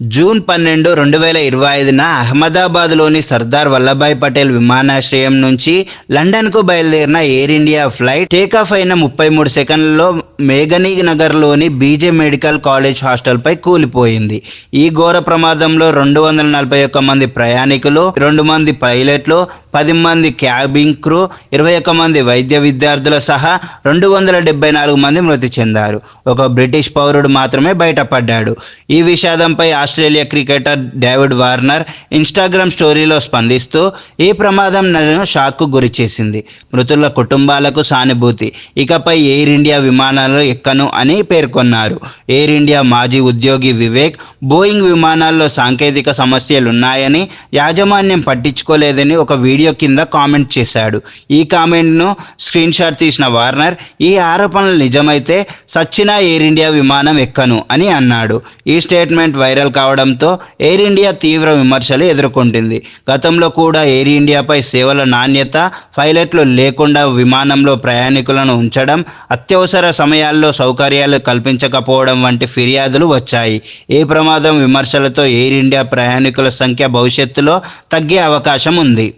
June పన్నెండు రెండు వేల ఇరవై ఐదున అహ్మదాబాద్లోని సర్దార్ వల్లభాయ్ పటేల్ విమానాశ్రయం నుంచి లండన్కు బయలుదేరిన ఎయిర్ ఇండియా ఫ్లైట్ టేకాఫ్ అయిన ముప్పై మూడు సెకండ్లలో మేఘనీ నగర్లోని బీజే మెడికల్ కాలేజ్ హాస్టల్పై కూలిపోయింది. ఈ ఘోర ప్రమాదంలో రెండు వందల నలభై ఒక్క మంది ప్రయాణికులు రెండు మంది పైలట్లు పది మంది క్యాబిన్ క్రూ ఇరవై ఒక్క మంది వైద్య విద్యార్థులు సహా రెండు వందల డెబ్బై నాలుగు మంది మృతి చెందారు. ఒక బ్రిటిష్ పౌరుడు మాత్రమే బయటపడ్డాడు. ఈ విషాదంపై Australia cricketer David Warner Instagram స్టోరీలో స్పందిస్తూ ఈ ప్రమాదం నన్ను షాక్కు గురిచేసింది మృతుల కుటుంబాలకు సానుభూతి. ఇకపై ఎయిర్ ఇండియా విమానాలు ఎక్కను అని పేర్కొన్నారు. ఎయిర్ ఇండియా మాజీ ఉద్యోగి వివేక్ బోయింగ్ విమానాల్లో సాంకేతిక సమస్యలున్నాయని యాజమాన్యం పట్టించుకోలేదని ఒక వీడియో కింద కామెంట్ చేశాడు. ఈ కామెంట్ను స్క్రీన్ షాట్ తీసిన వార్నర్ ఈ ఆరోపణలు నిజమైతే సచ్చినా ఎయిర్ ఇండియా విమానం ఎక్కను అని అన్నాడు. ఈ స్టేట్మెంట్ వైరల్ కావడంతో ఎయిర్ ఇండియా తీవ్ర విమర్శలు ఎదుర్కొంటుంది. గతంలో కూడా ఎయిర్ ఇండియాపై సేవల నాణ్యత పైలట్లు లేకుండా విమానంలో ప్రయాణికులను ఉంచడం అత్యవసర సమయాల్లో సౌకర్యాలు కల్పించకపోవడం వంటి ఫిర్యాదులు వచ్చాయి. ఏ ప్రమాదం విమర్శలతో ఎయిర్ ఇండియా ప్రయాణికుల సంఖ్య భవిష్యత్తులో తగ్గే అవకాశం ఉంది.